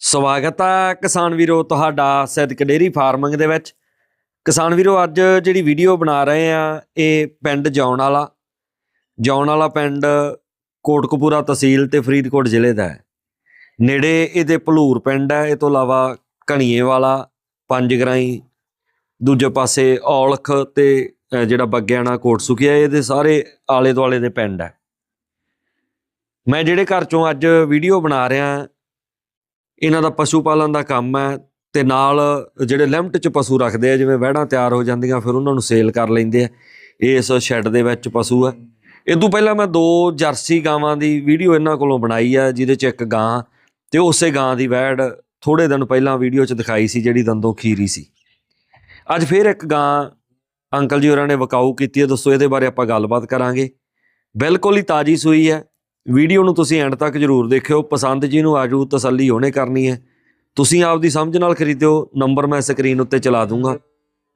ਸਵਾਗਤ ਹੈ ਕਿਸਾਨ ਵੀਰੋ ਤੁਹਾਡਾ ਸਿੱਧਕ ਡੇਰੀ ਫਾਰਮਿੰਗ ਦੇ ਵਿੱਚ। ਕਿਸਾਨ ਵੀਰੋ, ਅੱਜ ਜਿਹੜੀ ਵੀਡੀਓ ਬਣਾ ਰਹੇ ਆ, ਇਹ ਪਿੰਡ ਜੌਣ ਵਾਲਾ। ਜੌਣ ਵਾਲਾ ਪਿੰਡ ਕੋਟਕਪੂਰਾ ਤਹਿਸੀਲ ਤੇ ਫਰੀਦਕੋਟ ਜ਼ਿਲ੍ਹੇ ਦਾ ਹੈ। ਨੇੜੇ ਇਹਦੇ ਭਲੂਰ ਪਿੰਡ ਹੈ, ਇਹ ਤੋਂ ਇਲਾਵਾ ਕਣੀਏ ਵਾਲਾ ਪੰਜਗਰਾਈ ਦੂਜੇ ਪਾਸੇ ਔਲਖ ਤੇ ਜਿਹੜਾ ਬੱਗਿਆਣਾ ਕੋਟ ਸੁਖੀਆ ਇਹਦੇ ਸਾਰੇ ਆਲੇ ਦੁਆਲੇ ਦੇ ਪਿੰਡ ਹੈ। ਮੈਂ ਜਿਹੜੇ ਘਰ ਚੋਂ ਅੱਜ ਵੀਡੀਓ ਬਣਾ ਰਿਹਾ ਇਹਨਾਂ ਦਾ ਪਸ਼ੂ ਪਾਲਣ ਦਾ ਕੰਮ ਹੈ ਤੇ ਨਾਲ ਜਿਹੜੇ ਲਿਮਟ ਚ ਪਸ਼ੂ ਰੱਖਦੇ ਆ, ਜਿਵੇਂ ਵਹਿੜਾਂ ਤਿਆਰ ਹੋ ਜਾਂਦੀਆਂ, ਫਿਰ ਉਹਨਾਂ ਨੂੰ ਸੇਲ ਕਰ ਲੈਂਦੇ ਆ। ਇਸ ਸ਼ੈੱਡ ਦੇ ਵਿੱਚ ਪਸ਼ੂ ਹੈ ਇਦੋਂ ਪਹਿਲਾਂ ਮੈਂ ਦੋ ਜਰਸੀ ਗਾਵਾਂ ਦੀ ਵੀਡੀਓ ਇਹਨਾਂ ਕੋਲੋਂ ਬਣਾਈ ਆ, ਜਿਹਦੇ ਚ ਇੱਕ ਗਾਂ ਤੇ ਉਸੇ ਗਾਂ ਦੀ ਵਹਿੜ ਥੋੜੇ ਦਿਨ ਪਹਿਲਾਂ ਵੀਡੀਓ ਚ ਦਿਖਾਈ ਸੀ, ਜਿਹੜੀ ਦੰਦੋਂ ਖੀਰੀ ਸੀ। ਅੱਜ ਫਿਰ ਇੱਕ ਗਾਂ ਅੰਕਲ ਜੀ ਹੋਰਾਂ ਨੇ ਵਕਾਊ ਕੀਤੀ ਹੈ ਦੱਸੋ ਇਹਦੇ ਬਾਰੇ ਆਪਾਂ ਗੱਲਬਾਤ ਕਰਾਂਗੇ। ਬਿਲਕੁਲ ਹੀ ਤਾਜੀ ਸੂਈ ਹੈ। ਵੀਡੀਓ ਨੂੰ ਤੁਸੀਂ ਐਂਡ ਤੱਕ ਜਰੂਰ ਦੇਖਿਓ। ਪਸੰਦ ਜੀ ਨੂੰ ਆਜੂ ਤਸੱਲੀ ਹੋਣੇ ਕਰਨੀ ਹੈ। ਤੁਸੀਂ ਆਪਦੀ ਸਮਝ ਨਾਲ ਖਰੀਦਿਓ ਨੰਬਰ ਮੈਂ ਸਕਰੀਨ ਉੱਤੇ ਚਲਾ ਦੂੰਗਾ।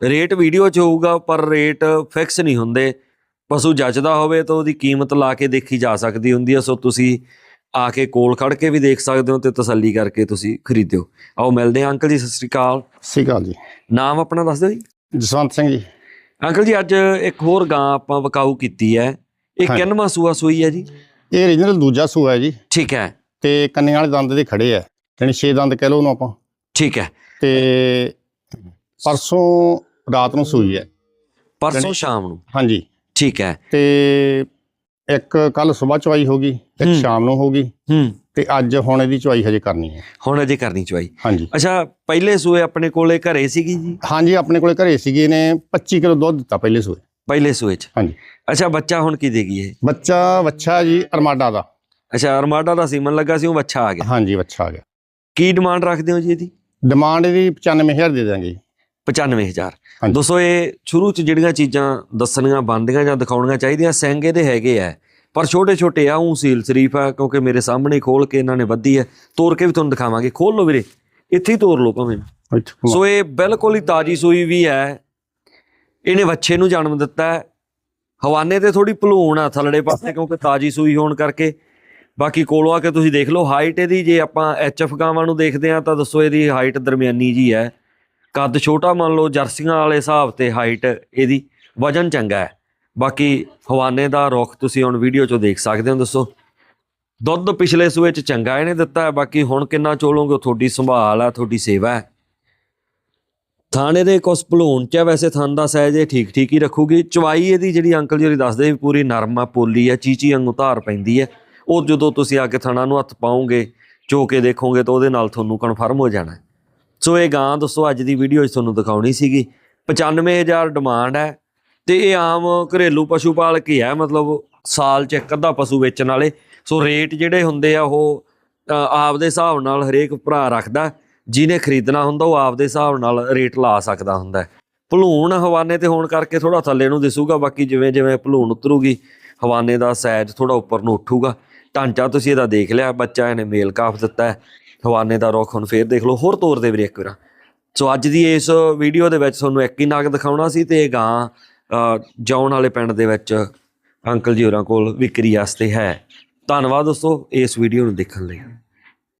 ਰੇਟ ਵੀਡੀਓ 'ਚ ਹੋਊਗਾ ਪਰ ਰੇਟ ਫਿਕਸ ਨਹੀਂ ਹੁੰਦੇ। ਪਸ਼ੂ ਜੱਜਦਾ ਹੋਵੇ ਤਾਂ ਉਹਦੀ ਕੀਮਤ ਲਾ ਕੇ ਦੇਖੀ ਜਾ ਸਕਦੀ ਹੁੰਦੀ ਹੈ। ਸੋ ਤੁਸੀਂ ਆ ਕੇ ਕੋਲ ਖੜ ਕੇ ਵੀ ਦੇਖ ਸਕਦੇ ਹੋ ਤੇ ਤਸੱਲੀ ਕਰਕੇ ਤੁਸੀਂ ਖਰੀਦਿਓ। ਆਓ ਮਿਲਦੇ ਹਾਂ। ਅੰਕਲ ਜੀ ਸਤਿ ਸ੍ਰੀ ਅਕਾਲ। ਸਤਿ ਸ਼੍ਰੀ ਅਕਾਲ ਜੀ। ਨਾਮ ਆਪਣਾ ਦੱਸ ਦਿਓ ਜੀ। ਜਸਵੰਤ ਸਿੰਘ ਜੀ। ਅੰਕਲ ਜੀ ਅੱਜ ਇੱਕ ਹੋਰ ਗਾਂ ਆਪਾਂ ਵਕਾਊ ਕੀਤੀ ਹੈ। ਇਹ। ਕਿੰਨਵਾਂ ਸੂਆ ਸੂਈ ਹੈ ਜੀ? ਇਹ ਰੀਜਨਲ ਦੂਜਾ ਸੂਆ ਹੈ ਜੀ ਠੀਕ ਹੈ। ਤੇ ਕੰਨੇ ਵਾਲੇ ਦੰਦ ਦੇ ਖੜੇ ਆ। ਯਾਨੀ 6 ਦੰਦ ਕਹਿ ਲਓ ਉਹਨੂੰ ਆਪਾਂ। ਠੀਕ ਹੈ। ਤੇ ਪਰਸੋਂ ਰਾਤ ਨੂੰ ਸੂਈ ਹੈ। ਪਰਸੋਂ ਸ਼ਾਮ ਨੂੰ? ਹਾਂਜੀ। ਠੀਕ ਹੈ। ਤੇ ਇੱਕ ਕੱਲ ਸਵੇਰ ਚਵਾਈ ਹੋ ਗਈ ਹੂੰ। ਇੱਕ ਸ਼ਾਮ ਨੂੰ ਹੋ ਗਈ। ਹੂੰ। ਤੇ ਅੱਜ ਹੁਣ ਇਹਦੀ ਚਵਾਈ ਹਜੇ ਕਰਨੀ ਹੈ। ਹੁਣ ਅਜੇ ਕਰਨੀ ਚਵਾਈ। ਹਾਂਜੀ। ਅੱਛਾ ਪਹਿਲੇ ਸੂਏ ਆਪਣੇ ਕੋਲੇ ਘਰੇ ਸੀਗੀ ਜੀ? ਹਾਂਜੀ ਆਪਣੇ ਕੋਲੇ ਘਰੇ ਸੀਗੇ ਨੇ 25 ਕਿਲੋ ਦੁੱਧ ਦਿੱਤਾ ਪਹਿਲੇ ਸੂਏ। ਪਹਿਲੇ ਸੂਏ ਚ? ਹਾਂਜੀ। ਅੱਛਾ ਬੱਚਾ ਹੁਣ ਕੀ ਦੇਗੀ ਇਹ? ਬੱਚਾ ਵੱਛਾ ਜੀ ਅਰਮਾਡਾ ਦਾ। ਅੱਛਾ ਅਰਮਾਡਾ ਦਾ ਸੀਮਨ ਲੱਗਾ ਸੀ ਉਹ ਬੱਚਾ ਆ ਗਿਆ। ਹਾਂਜੀ ਵੱਛਾ ਆ ਗਿਆ। ਕੀ ਡਿਮਾਂਡ ਰੱਖਦੇ ਹੋ ਜੀ ਇਹਦੀ? ਡਿਮਾਂਡ ਇਹਦੀ 95000 ਦੇ ਦਾਂਗੇ ਜੀ। 95000 ਹਾਂਜੀ। ਦੋਸਤੋ ਇਹ ਸ਼ੁਰੂ ਚ ਜਿਹੜੀਆਂ ਚੀਜ਼ਾਂ ਦੱਸਣੀਆਂ ਬੰਦੀਆਂ ਜਾਂ ਦਿਖਾਉਣੀਆਂ ਚਾਹੀਦੀਆਂ ਸਿੰਘ ਇਹਦੇ ਹੈਗੇ ਆ। ਪਰ ਛੋਟੇ ਛੋਟੇ ਆ ਉਹ ਸੀਲ ਸ਼ਰੀਫ ਆ ਕਿਉਂਕਿ ਮੇਰੇ ਸਾਹਮਣੇ ਖੋਲ ਕੇ ਇਹਨਾਂ ਨੇ ਵੱਧੀ ਹੈ ਤੋੜ ਕੇ ਵੀ ਤੁਹਾਨੂੰ ਦਿਖਾਵਾਂਗੇ। ਖੋਲ ਲਓ ਵੀਰੇ। ਇੱਥੇ ਹੀ ਤੋੜ ਲਓ ਭਾਵੇਂ। ਸੋ ਇਹ ਬਿਲਕੁਲ ਹੀ ਤਾਜੀ ਸੂਈ ਵੀ ਹੈ। ਇਹਨੇ ਵੱਛੇ ਨੂੰ ਜਨਮ ਦਿੱਤਾ ਹੈ। ਹਵਾਨੇ ਤੇ ਥੋੜੀ ਭਲੂਣ ਆ ਥਲੜੇ ਪਾਸੇ, ਕਿਉਂਕਿ ਤਾਜੀ ਸੂਈ ਹੋਣ ਕਰਕੇ। ਬਾਕੀ ਕੋਲੋਂ ਆ ਕੇ ਤੁਸੀਂ ਦੇਖ ਲਓ, ਹਾਈਟ ਇਹਦੀ ਜੇ ਆਪਾਂ ਐਚਐਫ ਗਾਵਾਂ ਨੂੰ ਦੇਖਦੇ ਆ ਤਾਂ ਦੱਸੋ ਇਹਦੀ ਹਾਈਟ ਦਰਮਿਆਨੀ ਜੀ ਹੈ। ਕੱਦ ਛੋਟਾ ਮੰਨ ਲਓ, ਜਰਸੀਆਂ ਵਾਲੇ ਹਿਸਾਬ ਤੇ ਹਾਈਟ ਇਹਦੀ ਵਜਨ ਚੰਗਾ ਹੈ। ਬਾਕੀ ਹਵਾਨੇ ਦਾ ਰੁੱਖ ਤੁਸੀਂ ਹੁਣ ਵੀਡੀਓ 'ਚੋਂ ਦੇਖ ਸਕਦੇ ਹੋ, ਦੱਸੋ। ਦੁੱਧ ਪਿਛਲੇ ਸੂਏ 'ਚ ਚੰਗਾ ਇਹਨੇ ਦਿੱਤਾ ਹੈ, ਬਾਕੀ ਹੁਣ ਕਿੰਨਾ ਚੋਲੋਗੇ ਤੁਹਾਡੀ ਸੰਭਾਲ ਹੈ ਤੁਹਾਡੀ ਸੇਵਾ ਹੈ। ਥਾਣੇ ਦੇ ਕੁਸ ਭਲੂਣ ਚ ਆ, ਵੈਸੇ ਥਣ ਦਾ ਸਾਈਜ਼ ਇਹ ਠੀਕ ਠੀਕ ਹੀ ਰੱਖੂਗੀ। ਚਵਾਈ ਇਹਦੀ ਜਿਹੜੀ ਅੰਕਲ ਜੀ ਦੱਸਦੇ ਵੀ ਪੂਰੀ ਨਰਮ ਆ ਪੋਲੀ ਆ ਚੀਚੀ ਵਾਂਗੂ ਧਾਰ ਪੈਂਦੀ ਹੈ ਉਹ ਜਦੋਂ ਤੁਸੀਂ ਆ ਕੇ ਥਣਾ ਨੂੰ ਹੱਥ ਪਾਓਗੇ ਚੋ ਕੇ ਦੇਖੋਗੇ ਤਾਂ ਉਹਦੇ ਨਾਲ ਤੁਹਾਨੂੰ ਕਨਫਰਮ ਹੋ ਜਾਣਾ। ਸੋ ਇਹ ਗਾਂ ਦੋਸਤੋ ਅੱਜ ਦੀ ਵੀਡੀਓ 'ਚ ਤੁਹਾਨੂੰ ਦਿਖਾਉਣੀ ਸੀਗੀ। 95000 ਡਿਮਾਂਡ ਹੈ ਤੇ ਇਹ ਆਮ ਘਰੇਲੂ ਪਸ਼ੂ ਪਾਲਕ ਹੀ ਹੈ ਮਤਲਬ ਸਾਲ 'ਚ ਇੱਕ ਅੱਧਾ ਪਸ਼ੂ ਵੇਚਣ ਵਾਲੇ। ਸੋ ਰੇਟ ਜਿਹੜੇ ਹੁੰਦੇ ਆ ਉਹ ਅ, ਆਪਦੇ ਹਿਸਾਬ ਨਾਲ ਹਰੇਕ ਭਰਾ ਰੱਖਦਾ। ਜਿਹਨੇ ਖਰੀਦਣਾ ਹੁੰਦਾ ਉਹ ਆਪਦੇ ਹਿਸਾਬ ਨਾਲ ਰੇਟ ਲਾ ਸਕਦਾ ਹੁੰਦਾ ਭਲੂਣ ਹਵਾਨੇ ਤੇ ਹੋਣ ਕਰਕੇ ਥੋੜਾ ਥੱਲੇ ਨੂੰ ਦਿਸੂਗਾ ਬਾਕੀ ਜਿਵੇਂ ਜਿਵੇਂ ਭਲੂਣ ਉਤਰੂਗੀ ਹਵਾਨੇ ਦਾ ਸਾਈਜ਼ ਥੋੜਾ ਉੱਪਰ ਨੂੰ ਉੱਠੂਗਾ। ਢਾਂਚਾ ਤੁਸੀਂ ਇਹਦਾ ਦੇਖ ਲਿਆ ਬੱਚਾ ਇਹਨੇ ਮੇਲ ਕਾਫ ਦਿੱਤਾ ਹੈ ਹਵਾਨੇ ਦਾ ਰੁੱਖ ਹੁਣ ਫੇਰ ਦੇਖ ਲਓ ਹੋਰ ਤੌਰ ਦੇ ਵੀਰੇ ਇੱਕ ਵਾਰ। ਸੋ ਅੱਜ ਦੀ ਇਸ ਵੀਡੀਓ ਦੇ ਵਿੱਚ ਤੁਹਾਨੂੰ ਇੱਕ ਹੀ ਨਗ ਦਿਖਾਉਣਾ ਸੀ ਤੇ ਇਹ ਗਾਂ ਅ, ਵਾਲੇ ਪਿੰਡ ਦੇ ਵਿੱਚ ਅੰਕਲ ਜੀ ਹੋਰਾਂ ਕੋਲ ਵਿਕਰੀ ਵਾਸਤੇ ਹੈ। ਧੰਨਵਾਦ ਦੋਸਤੋ ਇਸ ਵੀਡੀਓ ਨੂੰ ਦੇਖਣ ਲਈ।